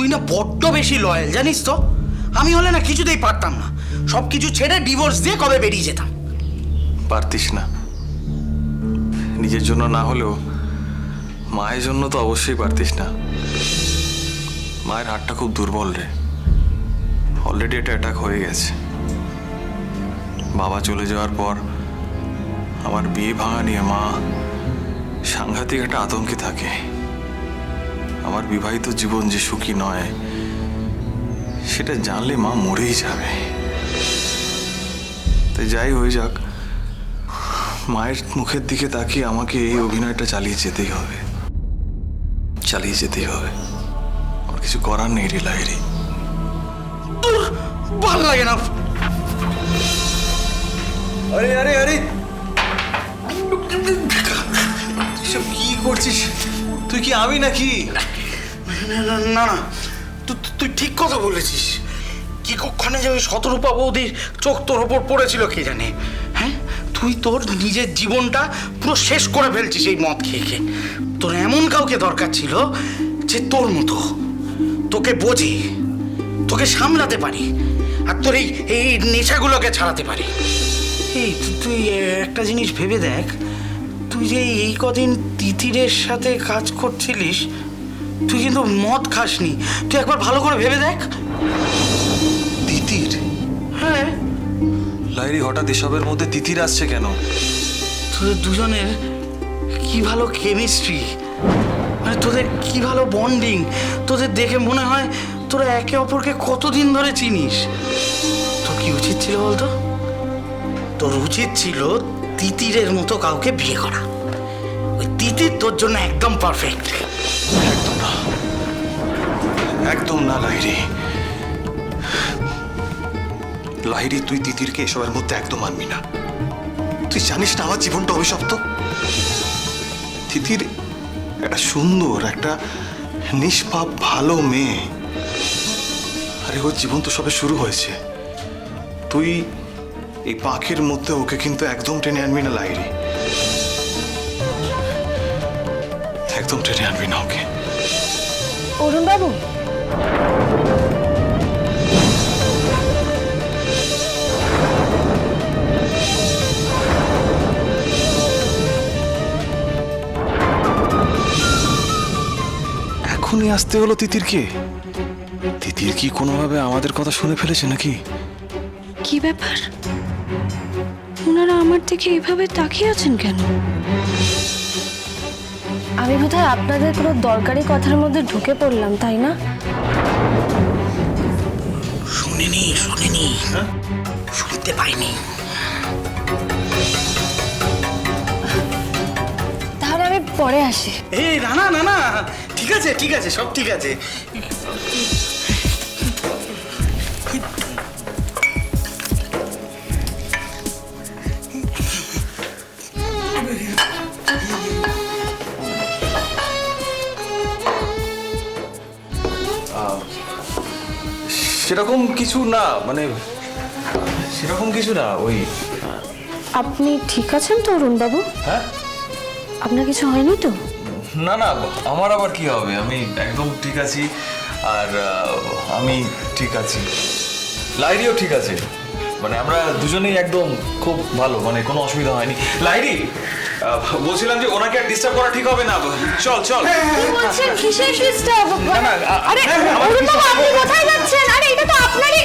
তুই না বড্ড বেশি লয়াল জানিস তো? আমি হলে না কিছুতেই পারতাম না। সব কিছু ছেড়ে ডিভোর্স দিয়ে কবে বেরিয়ে যেতাম? পারতিস না। নিজের জন্য না হলেও মায়ের জন্য তো অবশ্যই পারতিস না। মায়ের হাতটা খুব দুর্বল রে। অলরেডি এটা অ্যাটাক হয়ে গেছে। বাবা চলে যাওয়ার পর আমার বিয়ে ভাঙা নিয়ে মা সাংঘাতিক একটা আতঙ্কে থাকে। আমার বিবাহিত জীবন যে সুখী নয়, সেটা জানলে মা মরেই যাবে। তাই যাই হয়ে যাক, মায়ের মুখের দিকে তাকিয়ে আমাকে এই অভিনয়টা চালিয়ে যেতেই হবে। চালিয়ে যেতেই হবে। আমার কিছু করার নেই রে লাইরি ভালো লাগে না। আরে আরে আরে। কি করছিস? তুই কি আমি নাকি? না না, তুই ঠিক কথা বলেছিস কি কক্ষণে যে ওই শতরূপা বৌদির চোখ তোর ওপর পড়েছিল কে জানে হ্যাঁ তুই তোর নিজের জীবনটা পুরো শেষ করে ফেলছিস এই মদ খেয়ে খেয়ে তোর এমন কাউকে দরকার ছিল যে তোর মতো তোকে বোঝে তোকে সামলাতে পারি আর তোর এই এই নেশাগুলোকে ছাড়াতে পারি এই তুই একটা জিনিস ভেবে দেখ তুই যে এই কদিন তিতিরের সাথে কাজ করছিলিস তুই কিন্তু মদ খাসনি। তুই একবার ভালো করে ভেবে দেখ। তিতির? হ্যাঁ। লাইরি হঠাৎ এসবের মধ্যে তিতির আসছে কেন? তোদের দুজনের কি ভালো কেমিস্ট্রি? মানে তোদের কি ভালো বন্ডিং? তোদের দেখে মনে হয় তোরা একে অপরকে কতদিন ধরে চিনিস? তোর কি উচিত ছিল বলতো? তোর উচিত ছিল তিতিরের মতো কাউকে বিয়ে করা। তিতির তোর জন্য একদম পারফেক্ট একদম না। একদম না লাইরি লাইরি তুই তিতিরকে এসবের মধ্যে একদম আনবি না। তুই জানিস না আমার জীবনটা অভিশপ্ত? তিতির একটা সুন্দর, একটা নিষ্পাপ, ভালো মেয়ে। আরে, ওর জীবন তো সবে শুরু হয়েছে। তুই এই পাখির মধ্যে ওকে কিন্তু একদম টেনে আনবি না লাইরি একদম টেনে আনবি না ওকে অরুণ বাবু এখনই আসতে হলো তিতিরকে তিতির কি কোনোভাবে আমাদের কথা শুনে ফেলেছে নাকি কি ব্যাপার? ওনারা আমার দিকে এভাবে তাকিয়ে আছেন কেন আমি বোধহয় আপনাদের কোনো দরকারি কথার মধ্যে ঢুকে পড়লাম তাই না? শুনিনি শুনিনি। শুনতে পাইনি। তাহলে আমি পরে আসি। এই না না না না। ঠিক আছে ঠিক আছে সব ঠিক আছে। সেরকম কিছু না মানে সেরকম কিছু না ওই আপনি ঠিক আছেন তো অরুণ বাবু হ্যাঁ? আপনার কিছু হয়নি তো? না না আমার আবার কি হবে? আমি একদম ঠিক আছি আর আমি ঠিক আছি। লাইরিও ঠিক আছে। মানে আমরা দুজনেই একদম খুব ভালো মানে কোনো অসুবিধা হয়নি। লাইরি বলছিলাম যে ওনাকে আর ডিস্টার্ব করা ঠিক হবে না চল চল। কি বলছেন কিসের ডিস্টার্ব না, না, আরে হ্যাঁ, হ্যাঁ, বাবু disturb আপনি কোথায় যাচ্ছেন? আরে এটা তো আপনারই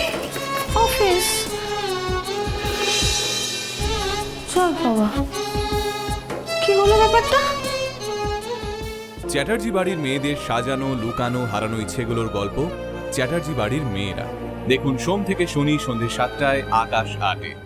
অফিস চল বাবা। কি হলো ব্যাপারটা? চ্যাটার্জি বাড়ির মেয়েদের সাজানো লুকানো হারানো ইচ্ছেগুলোর গল্প চ্যাটার্জি বাড়ির মেয়েরা। দেখুন সোম থেকে শনি সন্ধ্যে সাতটায় আকাশ আটে